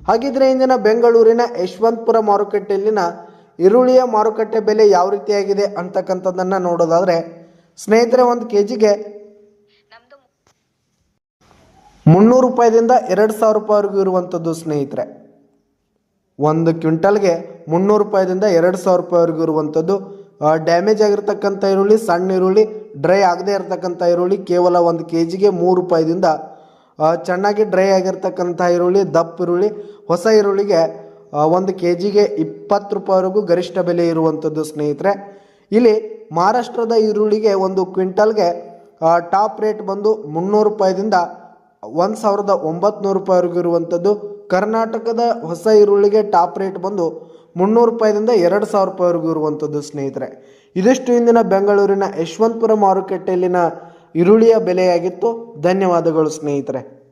ಹಾಗಿದ್ರೆ ಇಂದಿನ ಬೆಂಗಳೂರಿನ ಯಶವಂತಪುರ ಮಾರುಕಟ್ಟೆಯಲ್ಲಿನ ಈರುಳ್ಳಿಯ ಮಾರುಕಟ್ಟೆ ಬೆಲೆ ಯಾವ ರೀತಿಯಾಗಿದೆ ಅಂತಕ್ಕಂಥದ್ದನ್ನು ನೋಡೋದಾದರೆ, ಸ್ನೇಹಿತರೆ, ಒಂದು ಕೆ ಜಿಗೆ ಮುನ್ನೂರು ರೂಪಾಯಿದಿಂದ ಎರಡು ಸಾವಿರ ರೂಪಾಯಿವರೆಗೂ ಇರುವಂಥದ್ದು ಸ್ನೇಹಿತರೆ. ಒಂದು ಕ್ವಿಂಟಲ್ಗೆ ಮುನ್ನೂರು ರೂಪಾಯಿದಿಂದ ಎರಡು ಸಾವಿರ ರೂಪಾಯಿವರೆಗೂ ಇರುವಂಥದ್ದು. ಡ್ಯಾಮೇಜ್ ಆಗಿರ್ತಕ್ಕಂಥ ಈರುಳ್ಳಿ, ಸಣ್ಣ ಈರುಳ್ಳಿ, ಡ್ರೈ ಆಗದೇ ಇರತಕ್ಕಂಥ ಈರುಳ್ಳಿ ಕೇವಲ ಒಂದು ಕೆ ಜಿಗೆ ಮೂರು ರೂಪಾಯಿದಿಂದ ಚೆನ್ನಾಗಿ ಡ್ರೈ ಆಗಿರ್ತಕ್ಕಂಥ ಈರುಳ್ಳಿ, ದಪ್ಪ ಈರುಳ್ಳಿ, ಹೊಸ ಈರುಳ್ಳಿಗೆ ಒಂದು ಕೆ ಜಿಗೆ ಇಪ್ಪತ್ತು ರೂಪಾಯಿವರೆಗೂ ಗರಿಷ್ಠ ಬೆಲೆ ಇರುವಂಥದ್ದು ಸ್ನೇಹಿತರೆ. ಇಲ್ಲಿ ಮಹಾರಾಷ್ಟ್ರದ ಈರುಳ್ಳಿಗೆ ಒಂದು ಕ್ವಿಂಟಲ್ಗೆ ಟಾಪ್ ರೇಟ್ ಬಂದು ಮುನ್ನೂರು ರೂಪಾಯಿದಿಂದ ಒಂದು ಸಾವಿರದ ಒಂಬತ್ನೂರು ರೂಪಾಯಿವರೆಗೂ ಇರುವಂಥದ್ದು. ಕರ್ನಾಟಕದ ಹೊಸ ಈರುಳ್ಳಿಗೆ ಟಾಪ್ ರೇಟ್ ಬಂದು ಮುನ್ನೂರು ರೂಪಾಯಿದಿಂದ ಎರಡು ಸಾವಿರ ರೂಪಾಯಿವರೆಗೂ ಇರುವಂಥದ್ದು ಸ್ನೇಹಿತರೆ. ಇದಿಷ್ಟು ಇಂದಿನ ಬೆಂಗಳೂರಿನ ಯಶವಂತಪುರ ಮಾರುಕಟ್ಟೆಯಲ್ಲಿನ ಈರುಳ್ಳಿಯ ಬೆಲೆಯಾಗಿತ್ತು. ಧನ್ಯವಾದಗಳು ಸ್ನೇಹಿತರೆ.